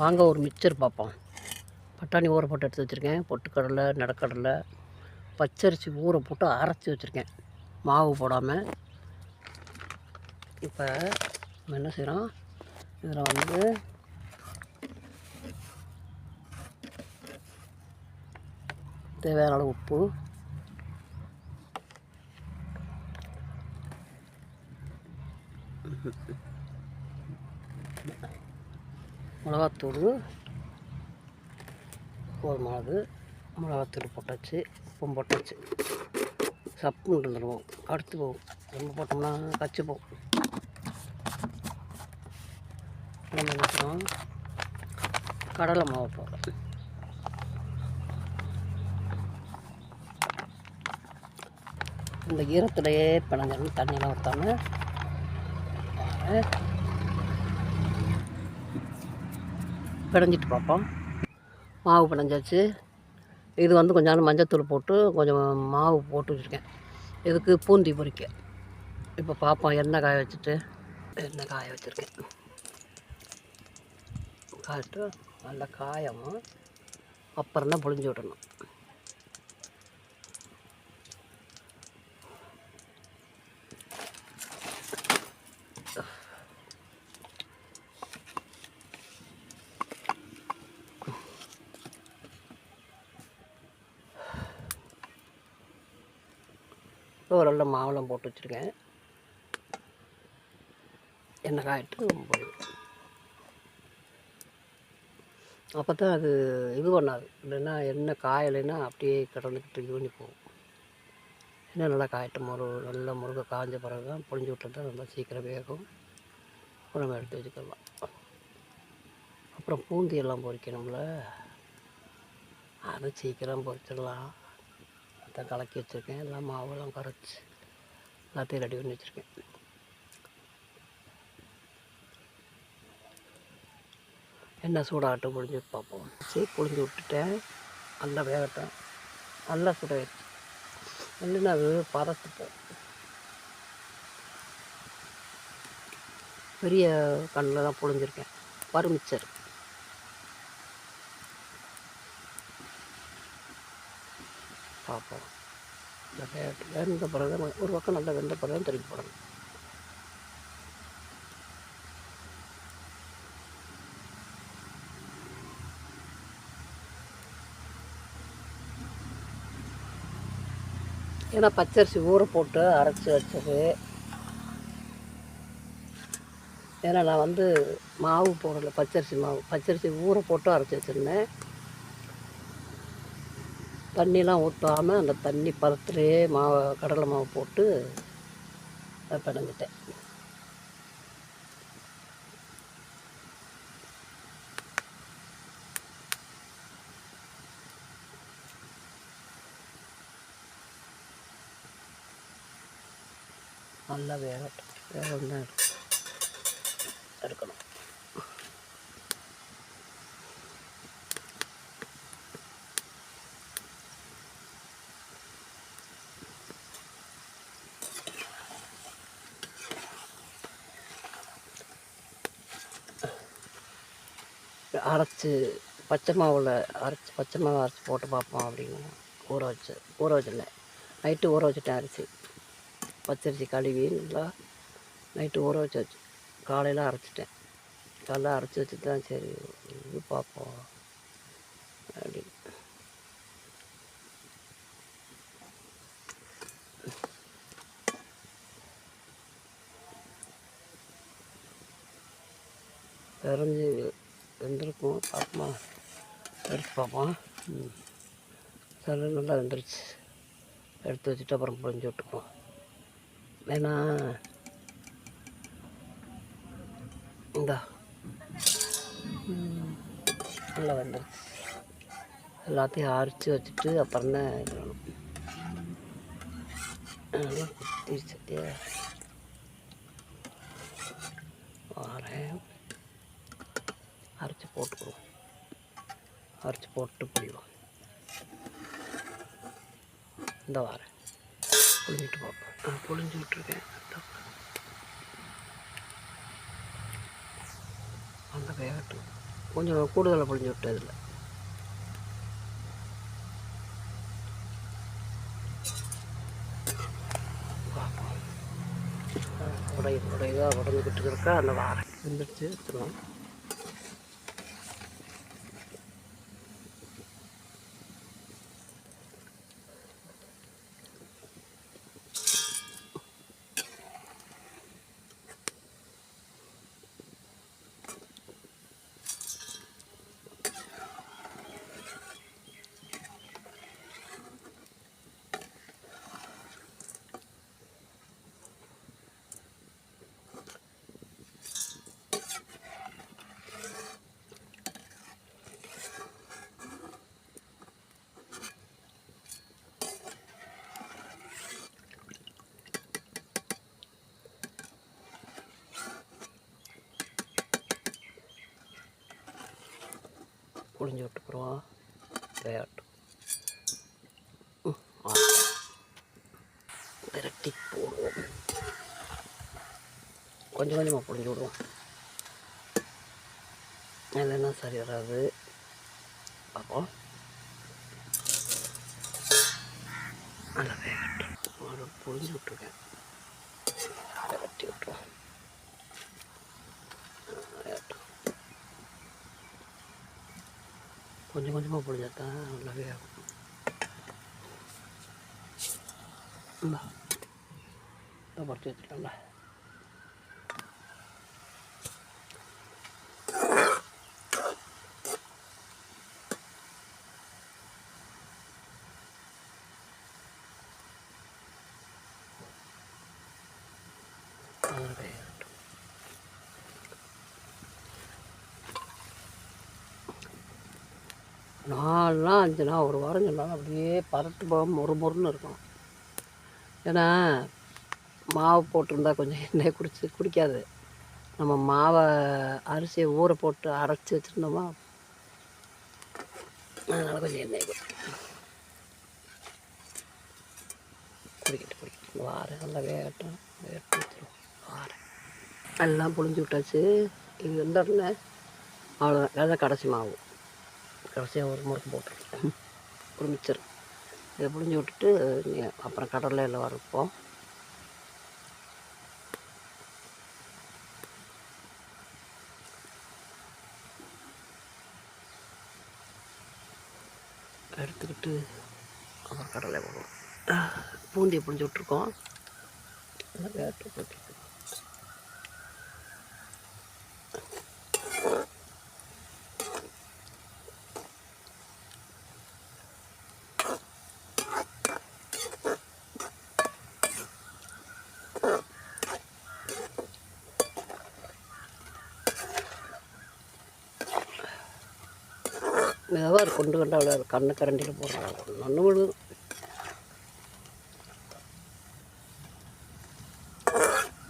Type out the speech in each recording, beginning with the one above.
வாங்க ஒரு மிக்சர் பார்ப்போம். பட்டாணி ஊற போட்டு எடுத்து வச்சுருக்கேன். பொட்டுக்கடலை நடக்கடலை பச்சரிசி ஊற போட்டு அரைச்சி வச்சுருக்கேன். மாவு போடாமல் இப்போ நம்ம என்ன செய்கிறோம் இதில் வந்து தேவையான அளவு உப்பு. மிளகாத்தூள் ஒரு மிளகு மிளகாத்தூள் போட்டாச்சு உப்பும் போட்டாச்சு. சப்புன்னு இருந்துடுவோம் அடுத்து போகும் ரொம்ப போட்டோம்னா கச்சு போகும் நம்ம என்ன கடலை மாவு போடுறோம். இந்த ஈரத்துலையே பிணைஞ்சாலும் தண்ணியெல்லாம் ஊற்றாம பிணைஞ்சிட்டு பார்ப்போம். மாவு பிணைஞ்சாச்சு. இது வந்து கொஞ்சம் நாள் மஞ்சத்தூள் போட்டு கொஞ்சம் மாவு போட்டு வச்சுருக்கேன். இதுக்கு பூந்தி பொரிக்க. இப்போ பார்ப்போம் எண்ணெய் காய வச்சுட்டு எண்ணெய் காய வச்சுருக்கேன். காட்டு நல்லா காயமும் அப்புறம் தான் புழிஞ்சு விடணும். ஓரளவு மாவளம் போட்டு வச்சுருக்கேன். எண்ணெய் காயிட்டு போயிடும் அப்போ தான் அது இது பண்ணாது. இல்லைன்னா எண்ணெய் காயலைன்னா அப்படியே கடந்துக்கிட்டு இது பண்ணி போகும். எண்ணெய் நல்லா காயட்டும் முரு நல்லா முருகை காய்ஞ்ச பிறகு தான் புழிஞ்சு விட்டுருந்தா ரொம்ப சீக்கிரம் வேகும். நம்ம எடுத்து வச்சுக்கலாம். அப்புறம் பூந்தி எல்லாம் பொரிக்கணும்ல அதை சீக்கிரம் பொரிச்சிடலாம் அதை கலக்கி வச்சுருக்கேன். எல்லாம் மாவெல்லாம் கரைச்சி எல்லாத்தையும் ரெடி பண்ணி வச்சுருக்கேன். எண்ணெய் சூடாகட்டு புழிஞ்சு பார்ப்போம். சரி புழிஞ்சு விட்டுட்டேன். நல்லா வேகட்டேன் நல்லா சுடாயிடுச்சு இல்லைன்னா அது பறத்துப்போம் பெரிய கண்ணில் தான் புழிஞ்சிருக்கேன். பருமிச்சர் பார்ப்போம். இந்த வெந்த பிறகு ஒரு பக்கம் நல்லா வெந்த பிறகு தான் திருப்பி போடணும். ஏன்னா பச்சரிசி ஊற போட்டு அரைச்சி வச்சது. ஏன்னா நான் வந்து மாவு போடலை பச்சரிசி மாவு. பச்சரிசி ஊற போட்டு அரைச்சி வச்சுருந்தேன். தண்ணிலாம் ஊற்றாமல் அந்த தண்ணி பருத்துலேயே மாவை கடலை மாவு போட்டு பிணைஞ்சிட்டேன். நல்லா வேகட்டும். வேகம் தான் எடுக்கணும். அரைச்சி பச்சை மாவில் அரைச்சி பச்சை மாவு அரைச்சி போட்டு பார்ப்போம் அப்படின்னு ஊற வச்சு ஊற வச்சிருந்தேன். நைட்டு ஊற வச்சுட்டேன் அரிசி. பச்சரிசி கழுவி நல்லா நைட்டு ஊற வச்சு வச்சு காலையில் அரைச்சிட்டேன். காலைல அரைச்சி வச்சுட்டு தான் சரி இது பார்ப்போம் அப்படி பிறஞ்சி வெந்திருக்கும். பார்ப்போமா. எடுத்து பார்ப்போம். சில நல்லா வெந்துருச்சு. எடுத்து வச்சுட்டு அப்புறம் புழிஞ்சு விட்டுப்போம். ஏன்னா இந்தா. நல்லா வெந்துருச்சு. எல்லாத்தையும் அரைச்சி வச்சுட்டு அப்புறம் தான் இது நல்லா குத்திருச்சு. வரேன். போட்டுக்கிறோம் அரைச்சி போட்டு புளிவோம் இந்த வரேன் புளிஞ்சிட்டு பார்ப்போம் நான் புளிஞ்சு விட்டுருக்கேன். அந்த வேகட்டும். கொஞ்சம் கூடுதலாக புழிஞ்சு விட்டு இதில் உடைய உடையதாக உடஞ்சிக்கிட்டு இருக்கா? அந்த வாரம். வந்துடுச்சு. எடுத்துருவோம் புழிஞ்சு விட்டு போடுவோம் விளையாட்டு விரட்டி போடுவோம். கொஞ்சம் கொஞ்சமாக புழிஞ்சு விடுவோம். இல்லைன்னா சரி வராது. பார்ப்போம் நல்லா வேகட்டும் புழிஞ்சு விட்டுருக்கேன். விரட்டி விட்டுருவோம். கொஞ்சம் கொஞ்சமாக புழிஞ்சாதான் நல்லாவே ஆகும் பறிச்சு வச்சுக்கலாம்ல Okay. நாலு நாள் அஞ்சு நாள் ஒரு வாரம் சொன்னாலும் அப்படியே பரட்டு போக மொறு மொறுன்னு இருக்கும். ஏன்னா மாவு போட்டிருந்தா கொஞ்சம் எண்ணெய் குடிச்சு குடிக்காது. நம்ம மாவை அரிசியை ஊற போட்டு அரைச்சி வச்சுருந்தோமா அதனால் கொஞ்சம் எண்ணெய் குடிக்கணும் குடிக்கட்டு குடிக்கட்டு வாரம் நல்லா வேகட்டும் வேகட்டு வச்சுருவோம். வாரம். எல்லாம் புழிஞ்சு விட்டாச்சு. இது வந்துடனே அவ்வளோதான் கடைசி மாவு. கடைசியாக ஒரு முறுக்கு போட்டுருக்கேன் ஒரு மிச்சர் இதை புழிஞ்சு விட்டுட்டு அப்புறம் கடலை எல்லாம் வறுப்போம். எடுத்துக்கிட்டு அப்புறம் கடலை போடுவோம். பூந்தியை புழிஞ்சு விட்ருக்கோம் நல்லா வேட்டு போட்டுருக்கோம் மெதுவாக கொண்டு கண்டு அவ்வளோ கண்ணு கரண்டியில் போடுறாங்க. ஒன்று விழுது.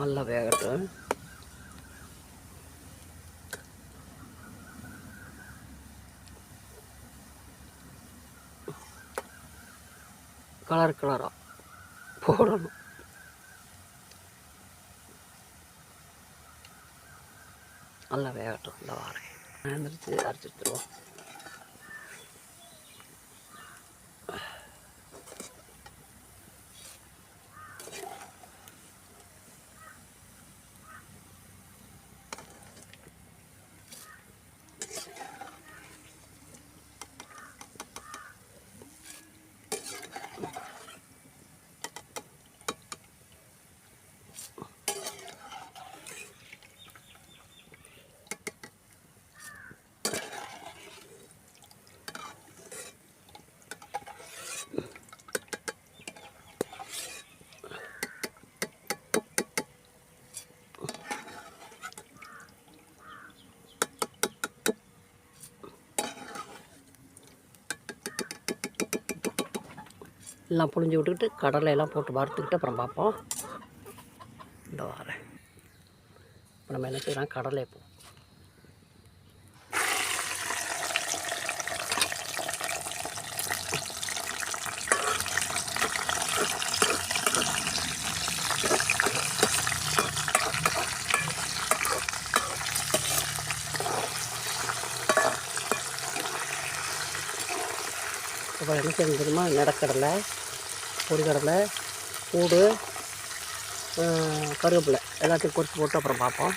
நல்லா வேகட்டும். கலர் கலராக போடணும். நல்லா வேகட்டும். நல்லா வாரேன் எழுந்திரிச்சு அரைச்சி எல்லாம் புழிஞ்சு விட்டுக்கிட்டு கடலையெல்லாம் போட்டு வறுத்துக்கிட்டு அப்புறம் பார்ப்போம். இந்த வாரேன் இப்போ நம்ம என்ன செய்யலாம்? கடலை போ. இப்போ என்ன செஞ்சிருமா நடக்கடலை பொரிக்கடலை பூடு கருவேப்பிலை எல்லாத்தையும் பொரிச்சு போட்டு அப்புறம் பார்ப்போம்.